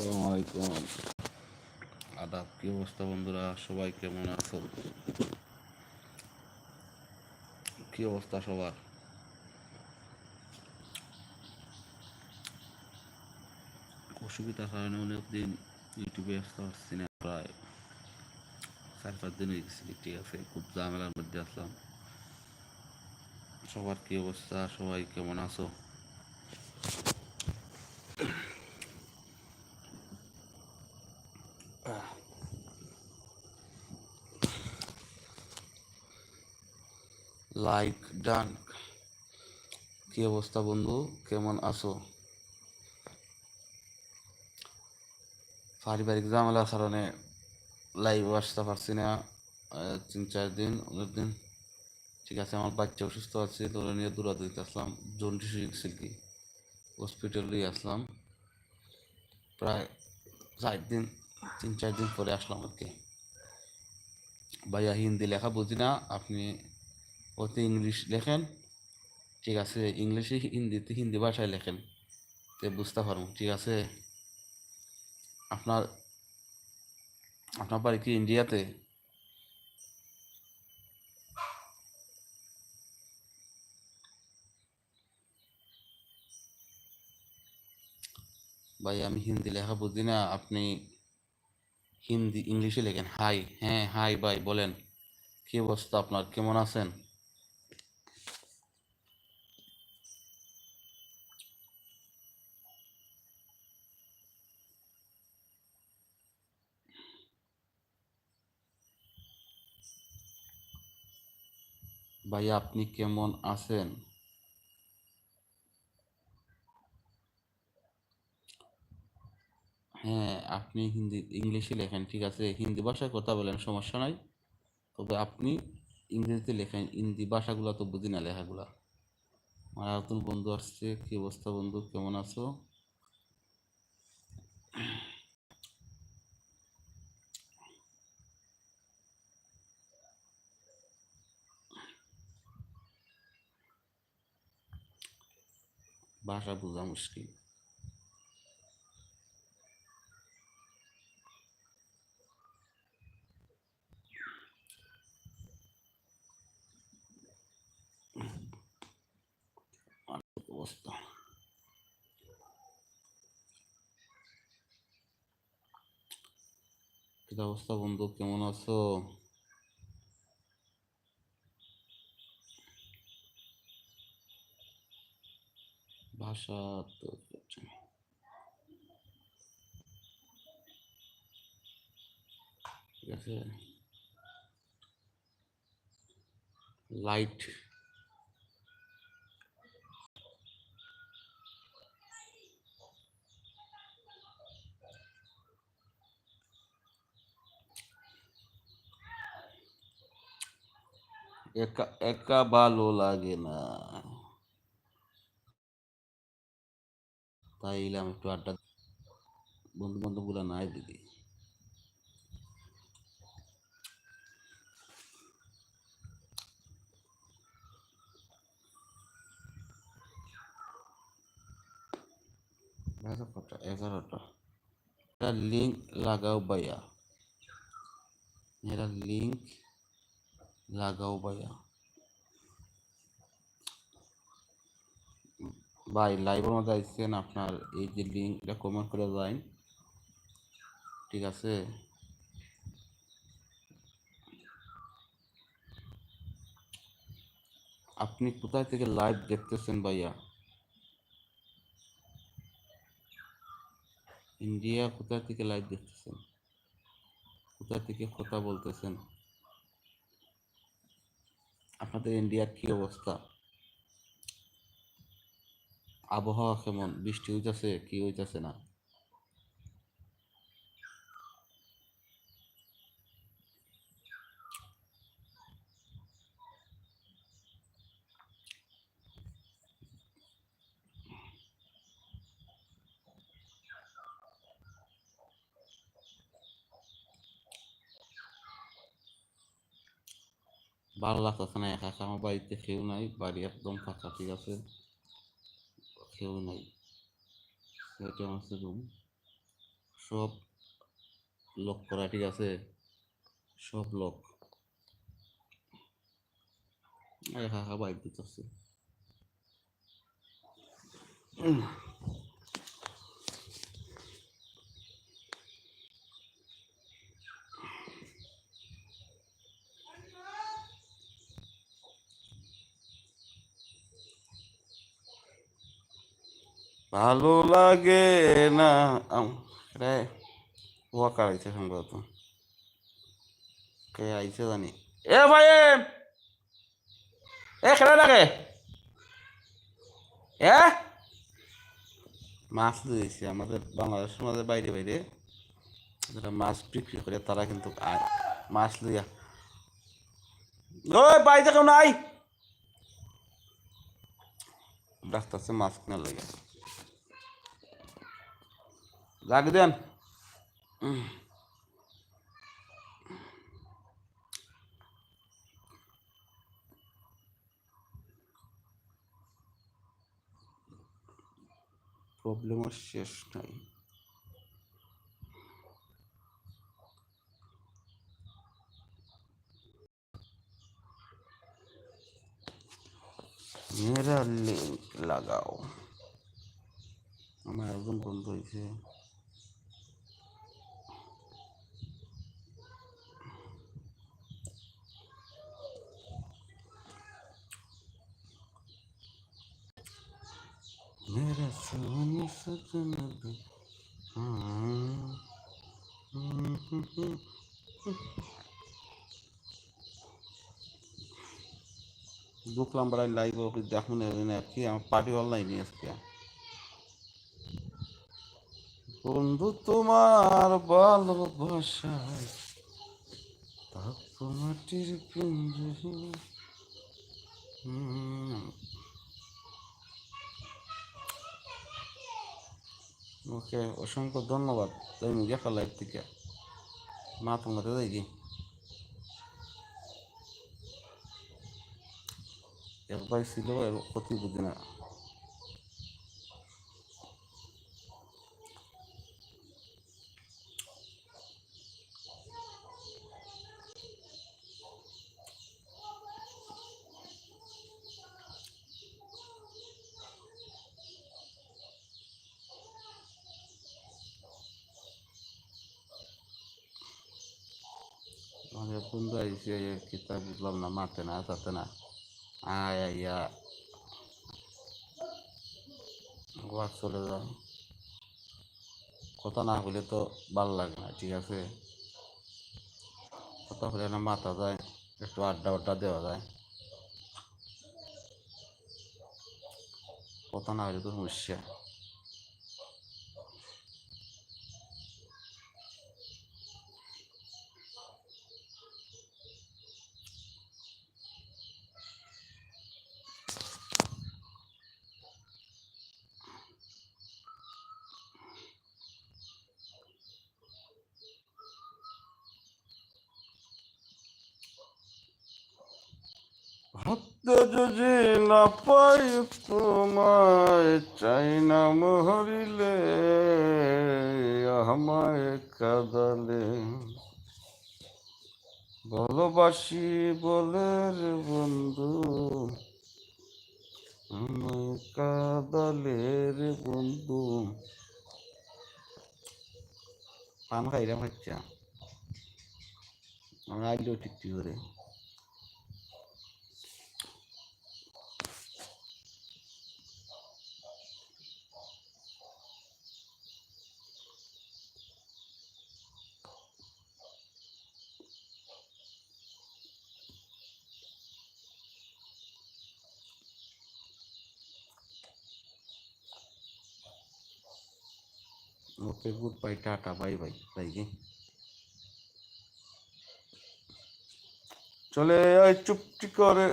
আসসালামু আলাইকুম। আদাব, কি অবস্থা বন্ধুরা? সবাই কেমন আছো কি অবস্থা সবার? অসুবিধার কারণে অনেক দিন ইউটিউবে আসতে পারছি না, প্রায় চার পাঁচ দিন হয়ে গেছে ঠিক আছে, খুব ঝামেলার মধ্যে আসলাম সবার কি অবস্থা? সবাই কেমন আছো? লাইক ডান কি অবস্থা বন্ধু? কেমন আছো? পারিবারিক ঝামেলার কারণে লাইভ আসতে পারছি না তিন, চার দিন, অনেক দিন। ঠিক আছে, আমার বাচ্চা অসুস্থ আছে তোরা নিয়ে দূরাতে দিতে আসলাম। জন্ডিস হয়েছিল কি। হসপিটালে আসলাম। প্রায় চার দিন, তিন, চার দিন পরে আসলাম আর কি। ভাইয়া হিন্দি লেখা বুঝি না, আপনি ওতে ইংলিশ লেখেন, ঠিক আছে, ইংলিশে হিন্দিতে হিন্দি ভাষায় লেখেন, তে বুঝতে পারব, ঠিক আছে। আপনার আপনার বাড়ি কি ইন্ডিয়াতে? ভাই, আমি হিন্দি লেখা বুঝি না, আপনি হিন্দি, ইংলিশে লেখেন। হাই হ্যাঁ হাই ভাই, বলেন, কি অবস্থা আপনার, কেমন আছেন? ভাই, আপনি কেমন আছেন? হ্যাঁ আপনি হিন্দি, ইংলিশে লেখেন, ঠিক আছে? হিন্দি ভাষায় কথা বলেন, সমস্যা নাই। তবে আপনি ইংরেজিতে লেখেন হিন্দি ভাষাগুলো তো বুঝি না লেখাগুলা। নতুন বন্ধু আসছে, কি অবস্থা বন্ধু? কেমন আছো? ভাষা বোঝা মুশকিল আর কি অবস্থা কি অবস্থা বন্ধু কেমন আছো ভাষা তো ঠিক আছে লাইট একা একা ভালো লাগে না তাই এলাম একটু আড্ডা বন্ধু বান্ধবগুলা নাই দিদি। কটা? এগারোটা। এটা লিঙ্ক লাগাও ভাইয়া। এরা লিঙ্ক লাগাও ভাইয়া। ভাই লাইভের মধ্যে আসছেন আপনার, এই যে লিঙ্কটা কমেন্ট করে যান ঠিক আছে? আপনি কোথায় থেকে লাইভ দেখতেছেন ভাইয়া? ইন্ডিয়া কোথায় থেকে লাইভ দেখতেছেন? কোথা থেকে কথা বলতেছেন? আপনাদের ইন্ডিয়ার কি অবস্থা? আবহাওয়া কেমন? বৃষ্টি হইতেছে কি হইতেছে না? ভালো লাগতেছে না, একা আমার বাড়িতে কেউ নাই, বাড়ি একদম ফাঁকা, ঠিক আছে? কেউ নাই। সেটা হচ্ছে রুম। সব লক করা, ঠিক আছে? সব লক হা হা বাইক দিতেছে। ভালো লাগে না? রে ওয়াকার আইছে সম্ভবত কে আইছে জানি। এ ভাই, এ খেলা লাগে এ? মাছ দিয়েছি আমাদের বাংলাদেশের মাঝে বাইরে বাইরে। যারা মাছ বিক্রি করে, তারা কিন্তু মাছ লইয়া ওই বাড়িতে কেউ নাই। ডাক্তারছে মাছ কেনার লাগে। লাগে দেন প্রবলেমের শেষ নাই। মেরা লিঙ্ক লাগাও। আমার একজন বন্ধু मेरा सोनी सजन दे ঢুকলাম বেড়াই লাইভ দেখুন না কি আমার পার্টি হল নাই নিয়ে আজকে বন্ধু তোমার ভালোবাসায় তাপ মাটির পিঞ্জরে হুম ওকে অসংখ্য ধন্যবাদ। তাই একটা লাইভ থেকে। মা তোমাদের দেখি। একবার ছিল এর না আইসে কিতা বুঝলাম না মারতে না তাতে না আয় আইয়া ওয়াক চলে যাও কথা না হলে তো ভালো লাগে না ঠিক আছে কথা হলে না মাথা যায় একটু আড্ডা আড্ডা দেওয়া যায় কথা না হলে তো সমস্যা যদি না পাই তোমায়, চাই না মহরিলে, আমায় কাদালে। ভালোবাসি বলে রে বন্ধু, আমায় কাদালে রে বন্ধু। পান খাইলাম খাচ্ছা আমি আইলেও ঠিক করে। Okay good bye tata bye bye bye গে চলে চুপটি করে।